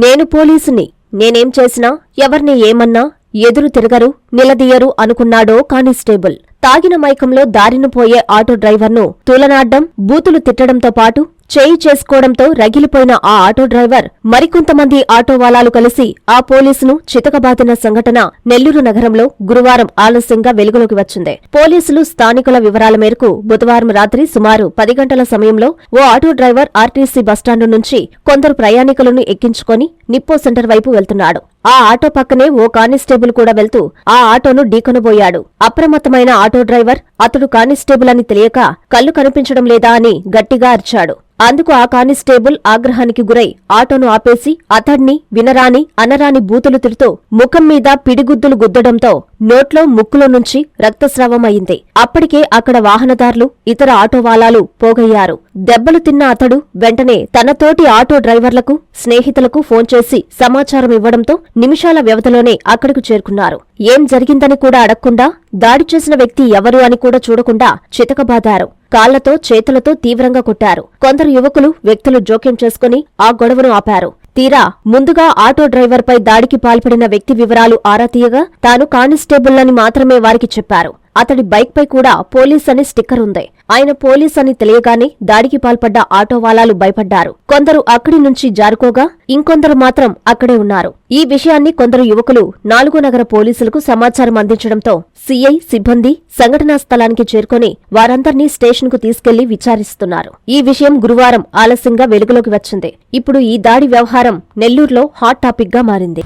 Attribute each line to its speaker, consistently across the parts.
Speaker 1: నేను పోలీసుని. నేనేం చేసినా ఎవర్ని ఏమన్నా ఎదురు తిరగరు నిలదీయరు అనుకున్నాడో కానిస్టేబుల్. తాగిన మైకంలో దారిన పోయే ఆటో డ్రైవర్ను తూలనాడ్డం బూతులు తిట్టడంతో పాటు చేయి చేసుకోవడంతో రగిలిపోయిన ఆ ఆటో డ్రైవర్ మరికొంతమంది ఆటోవాలాలు కలిసి ఆ పోలీసును చితకబాదిన సంఘటన నెల్లూరు నగరంలో గురువారం ఆలస్యంగా వెలుగులోకి వచ్చింది. పోలీసులు స్థానికుల వివరాల మేరకు బుధవారం రాత్రి సుమారు పది గంటల సమయంలో ఓ auto driver RTC bus stand నుంచి కొందరు ప్రయాణికులను ఎక్కించుకొని నిప్పో సెంటర్ వైపు వెళ్తున్నాడు. ఆ ఆటో పక్కనే ఓ కానిస్టేబుల్ కూడా వెళ్తూ ఆ ఆటోను ఢీకొనబోయాడు. అప్రమత్తమైన ఆటో డ్రైవర్ అతడు కానిస్టేబుల్ అని తెలియక కళ్ళు కనిపించడం లేదా అని గట్టిగా అరిచాడు. అందుకు ఆ కానిస్టేబుల్ ఆగ్రహానికి గురై ఆటోను ఆపేసి అతడ్ని వినరాని అనరాని బూతులు తిడుతూ ముఖం మీద పిడిగుద్దులు గుద్దడంతో నోట్లో ముక్కులో నుంచి రక్తస్రావం అయింది. అప్పటికే అక్కడ వాహనదారులు ఇతర ఆటోవాలాలు పోగయ్యారు. దెబ్బలు తిన్న అతడు వెంటనే తన తోటి ఆటో డ్రైవర్లకు స్నేహితులకు ఫోన్ చేసి సమాచారం ఇవ్వడంతో నిమిషాల వ్యవధిలోనే అక్కడకు చేరుకున్నారు. ఏం జరిగిందని కూడా అడగకుండా దాడి చేసిన వ్యక్తి ఎవరు అని కూడా చూడకుండా చితకబాదారు. కాళ్ళతో చేతులతో తీవ్రంగా కొట్టారు. కొందరు యువకులు వ్యక్తులు జోక్యం చేసుకుని ఆ గొడవను ఆపారు. తీరా ముందుగా ఆటో డ్రైవర్పై దాడికి పాల్పడిన వ్యక్తి వివరాలు ఆరా తీయగా తాను కానిస్టేబుల్లని మాత్రమే వారికి చెప్పారు. అతడి బైక్పై కూడా పోలీస్ అని స్టిక్కర్ ఉంది ఆయన పోలీస్ అని తెలియగానే దాడికి పాల్పడ్డ ఆటో వాలాలు భయపడ్డారు. కొందరు అక్కడి నుంచి జారుకోగా ఇంకొందరు మాత్రం అక్కడే ఉన్నారు. ఈ విషయాన్ని కొందరు యువకులు నాలుగో నగర పోలీసులకు సమాచారం అందించడంతో సీఐ సిబ్బంది సంఘటనా స్థలానికి చేరుకొని వారందర్నీ స్టేషన్కు తీసుకెళ్ళి విచారిస్తున్నారు. ఈ విషయం గురువారం ఆలస్యంగా వెలుగులోకి వచ్చింది. ఇప్పుడు ఈ దాడి వ్యవహారం నెల్లూరులో హాట్ టాపిక్గా మారింది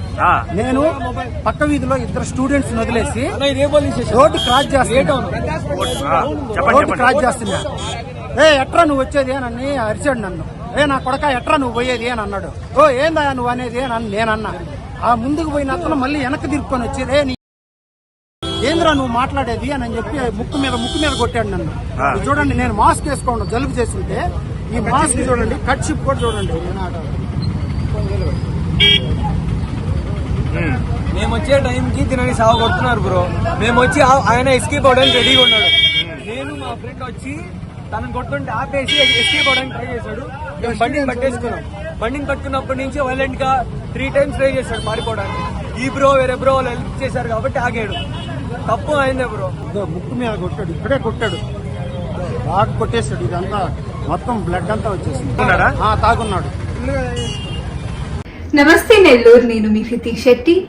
Speaker 2: నేను పక్క వీధిలో ఇద్దరు స్టూడెంట్స్ వదిలేసి రోడ్డు క్రాస్ చేస్తున్నా. ఏ ఎట్రా నువ్వు వచ్చేది అని అరిచాడు నన్ను. ఏ నా కొడక ఎట్రా నువ్వు పోయేది అని అన్నాడు. ఓ ఏందా నువ్వు అనేది అని అన్న- నేనన్నా. ఆ ముందుకు పోయిన అతను మళ్ళీ వెనక్కి తిరుక్కొని వచ్చేది ఏ నీ ఏంద్రా నువ్వు మాట్లాడేది? అని చెప్పి ముక్కు మీద ముక్కు మీద కొట్టాడు నన్ను. చూడండి నేను మాస్క్ వేసుకోండి జలుబు చేస్తుంటే. ఈ మాస్క్ చూడండి కట్ షిప్ కూడా చూడండి.
Speaker 3: మేము. వచ్చే టైంకి తినని సాగు కొడుతున్నారు బ్రో. మేము వచ్చి ఆ- ఆయన ఎస్కేప్ అవడానికి రెడీగా ఉన్నాడు. ఫ్రెండ్ వచ్చి తనను కొడుతుంటే ఆపేసి ఎస్కేప్ అవడానికి ట్రై చేశాడు. మేము బండిని పట్టేసుకున్నాం. బండిని పట్టుకున్నప్పటి నుంచి వైలెంట్గా త్రీ టైమ్స్ ట్రై చేశాడు పారిపోవడానికి ఈ బ్రో వేరే బ్రో వాళ్ళు హెల్ప్ చేశారు కాబట్టి ఆగాడు. తప్పు అయిందే బ్రో
Speaker 2: ఇదో ముక్కు మీద కొట్టాడు. ఇక్కడే కొట్టాడు. బాగా కొట్టేశాడు. ఇదంతా మొత్తం బ్లడ్ అంతా వచ్చేసింది.
Speaker 4: ఉన్నాడా?
Speaker 2: ఆ, తాగున్నాడు.
Speaker 5: నమస్తే నెల్లూరు నేను మీ హృతిక్ శెట్టి.